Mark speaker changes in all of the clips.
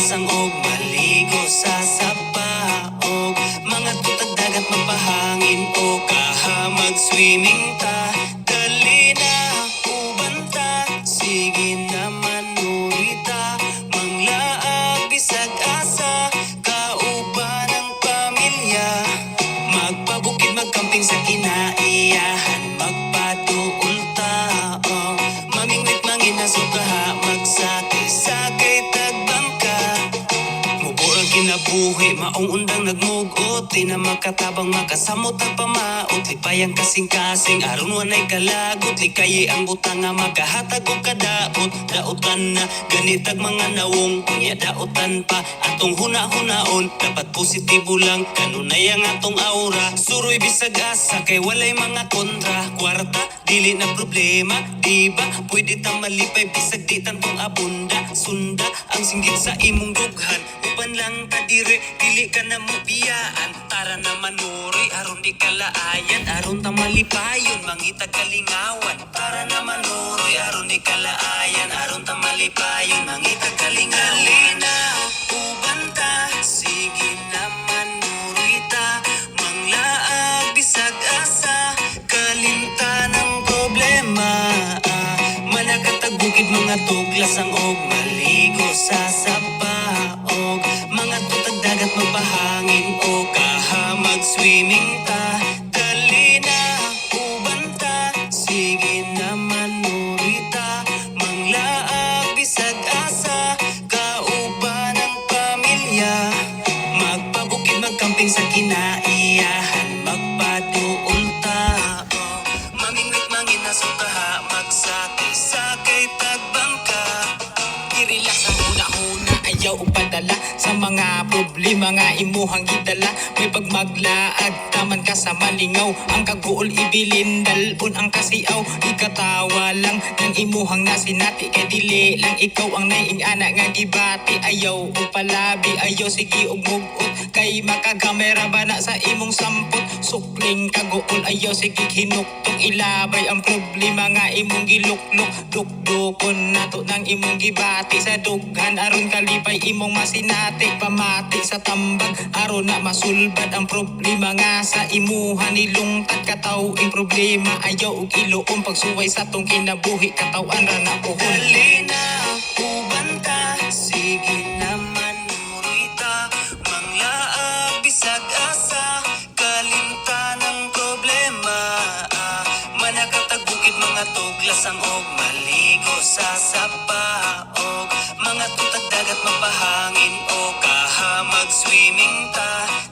Speaker 1: lasang og maligo sa sapaog Mga tutag dagat mapahangin o kaha mag-swimming Di na makatabang makasamot at pamaot. Lipayang kasing-kasing, aron wanay kalagot. Likayi ang butang nga makahatag o kadaot. Daotan na, ganitag mga nawong Kunya daotan pa, atong huna-hunaon. Dapat positibo lang, kanunay ang atong aura. Suroy bisag asa, kay walay mga kontra. Kwarta, dili na problema, di ba? Pwede ta malipay, bisag di tantong abunda. Sunda, ang singgit sa imong dughan lang ka dire, dili ka na mo biyaan Tara na manuri, aron di kalaayan Aron ta malipayon, mangita kalingawan. Tara na manuri, aron di kalaayan Aron ta malipayon, mangita kalingawan. Uban ta, sige na manuri ta. Manglaag, bisag asa, kalimta ng problema. Ah, Manakatag mga tuglas ang og maligo sa
Speaker 2: Trinidad. Nga imuhang gidala May pagmaglaag taman ka sa malingaw Ang kaguol ibilin dalon ang kasiaw Ikatawa lang ng imuhang nasinati Kay dili lang ikaw ang naiing ana nga gibati. Ayaw upalabi ayaw sige og mugot Kay makagamera ba na sa imong sampot? Sukling kaguol ayaw sige hinuktok. Ilabay ang problema nga imong giluklok Dukdukon nato ng imong gibati. Sa dughan aron kalipay imong masinati. Pamati sa tambag aron na masulbad ang problema nga sa imuha nilungtad kataw ing problema Ayaw og iluom pagsuway sa tong kinabuhi. Katawan ra na uhon
Speaker 1: Dali na uban ta, sige naman nurita Manglaag bisag asa, kalimta ng problema ah, Manakatag bukid mga tuglas ang og maligo sa sapaog Mga tutag dagat mapahangin o kaha mag-swimming ta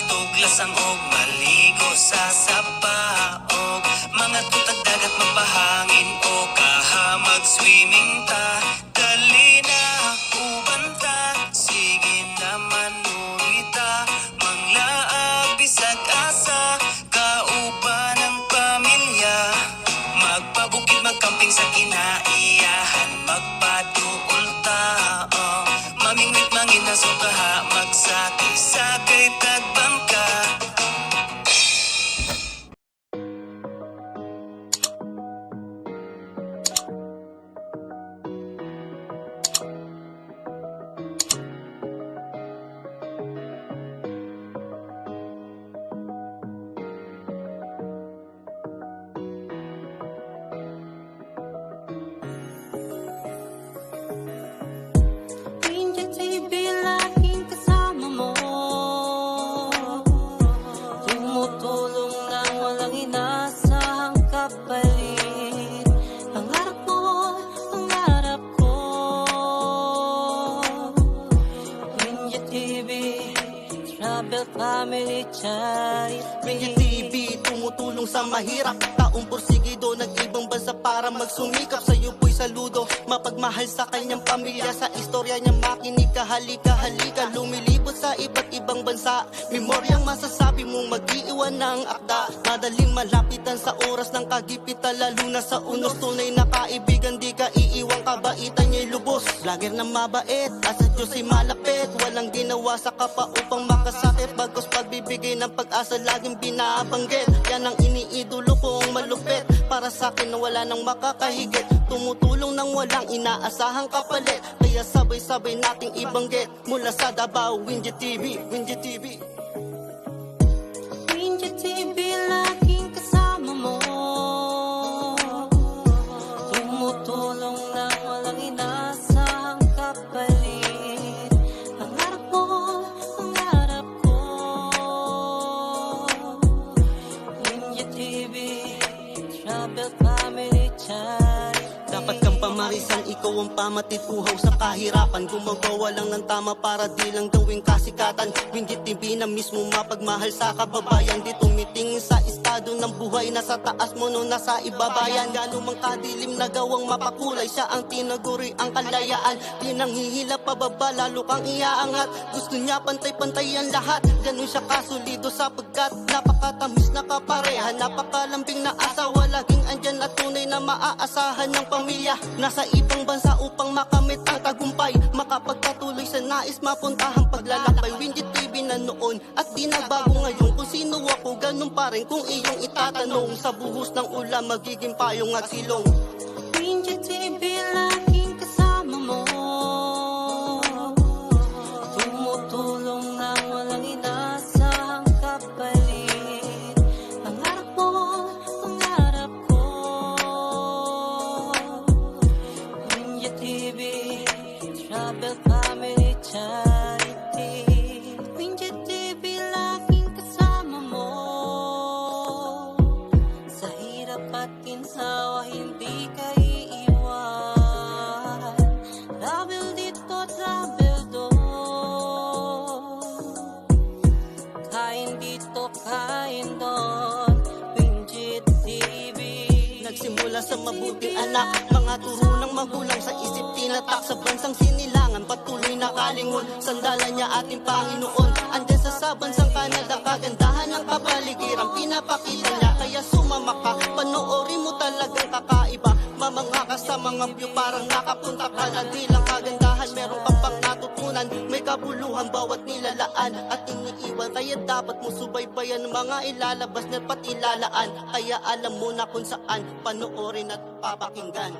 Speaker 1: bukid mga tuglas ang og maligo sa sapaog. Mga tutag dagat mapahangin o kaha mag-swimming ta
Speaker 3: mahirap Taong porsigido, nag-ibang bansa para magsumikap. Sa'yo po'y saludo, mapagmahal sa kanyang pamilya. Sa istorya niya makinig ka, halika, halika. Lumilibot sa iba't ibang bansa Memoryang masasabi mong mag-iiwan ng akda. Madaling malapitan sa oras ng kagipitan Lalo na sa unos, tunay na kaibigan Di ka iiwang kabaitan niya'y lubos. Vlogger na mabait, at sa Diyos ay malapit. Walang ginawa sa kapa upang makasakit. Bagos pagbibigay ng pag-asa laging binabanggit. Yan ang iniidolo kong malupit. Para sa akin na wala nang makakahigit. Tumutulong ng walang inaasahang kapalit. Kaya sabay-sabay nating ibanggit. Mula sa Davao, Windy TV, Windy TV ikaw ang pamatid sa kahirapan. Gumagawa lang ng tama para di lang gawing kasikatan. Winggit TV na mismo mapagmahal sa kababayan. Di tumitingin sa estado ng buhay. Nasa taas mo no nasa ibabayan. Gano'n mang kadilim na gawang mapakulay. Siya ang tinaguri ang kalayaan. Di nang hihila pababa, lalo kang iaangat. Gusto niya pantay-pantay ang lahat. Ganun siya kasulido sapagkat Napakatamis na kapareha. Napakalambing na asawa. Laging andyan at tunay na maaasahan ng pamilya. Nasa ibang bansa upang makamit ang tagumpay. Makapagpatuloy sa nais mapuntahang paglalakbay. Windy TV na noon at di nagbago ngayon. Kung sino ako ganun pa rin kung iyong itatanong. Sa buhos ng ulam magiging payong at silong.
Speaker 4: Ninja TV laging
Speaker 3: alam mo na kung saan Panoorin at papakinggan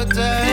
Speaker 4: appetite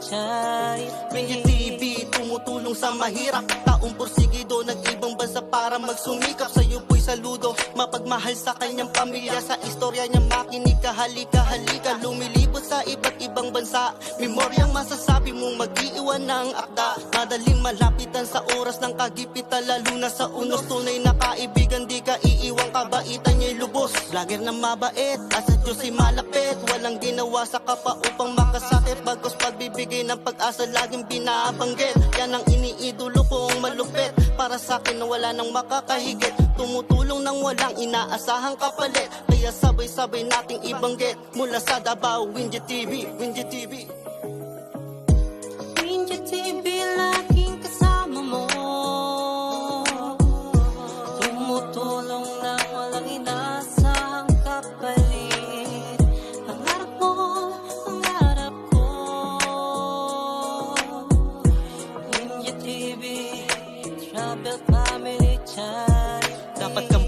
Speaker 4: Charity
Speaker 3: Ringgit TV, tumutulong sa mahirap. Taong porsigido, nag-ibang bansa para magsumikap. Sa'yo po'y saludo, mapagmahal sa kanyang pamilya. Sa istorya niya makinig ka, halika, halika. Lumilibot sa iba't ibang bansa. Memoryang masasabi mong mag-iiwan ng akda. Madaling malapitan sa oras ng kagipitan Lalo na sa unos, tunay na kaibigan Di ka iiwang kabaitan niya'y lubos. Vlogger na mabait, at sa Diyos ay malapit. Walang ginawa sa kapa upang makasakit. Bagos pagbibigay ng pag-asa laging binabanggit. Yan ang iniidolo kong malupit Para sa akin na wala nang makakahigit. Tumutulong nang walang inaasahang kapalit. Kaya sabay-sabay nating ibanggit Mula sa Davao, Windy TV, Windy TV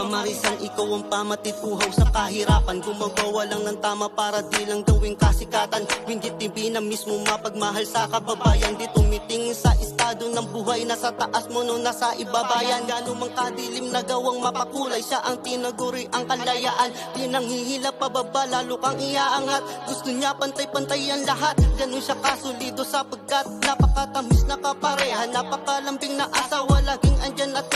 Speaker 3: pamarisan, ikaw ang pamatid sa kahirapan. Gumagawa lang ng tama para di lang gawing kasikatan. Winggit TV na mismo mapagmahal sa kababayan. Di tumitingin sa estado ng buhay Nasa taas mo no nasa ibabayan. Gano'n mang kadilim na gawang mapakulay Siya ang tinaguri ang kalayaan. Di nang hihila pababa, lalo kang iaangat. Gusto niya pantay-pantay ang lahat. Ganun siya kasulido sapagkat Napakatamis na kapareha. Napakalambing na asawa Laging andyan at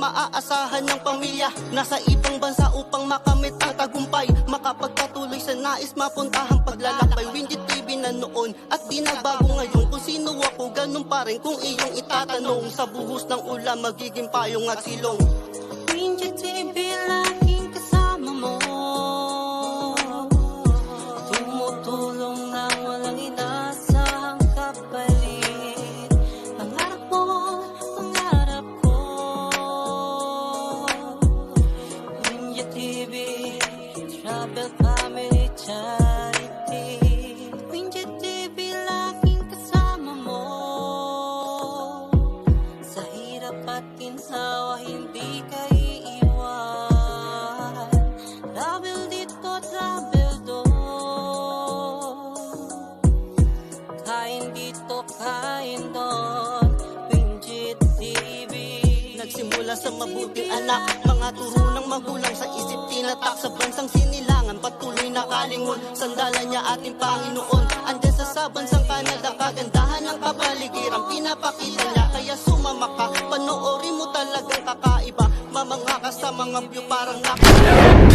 Speaker 3: maaasahan ng pamilya Nasa ibang bansa upang makamit ang tagumpay. Makapagpatuloy sa nais mapuntahang paglalakbay. Windy TV na noon at di nagbago ngayon. Kung sino ako ganun pa rin kung iyong itatanong. Sa buhos ng ulam magiging payong at silong.
Speaker 4: Ninja TV laging
Speaker 3: sa mabuting anak. Mga turo ng magulang sa isip tinatak Sa bansang sinilangan. Patuloy na kalingon Sandalan niya ating Panginoon. Andyan sa sabansang Canada Kagandahan ng kapaligiran Pinapakita niya. Kaya sumama ka Panoorin mo talagang kakaiba. Mamanga ka sa mga view parang naka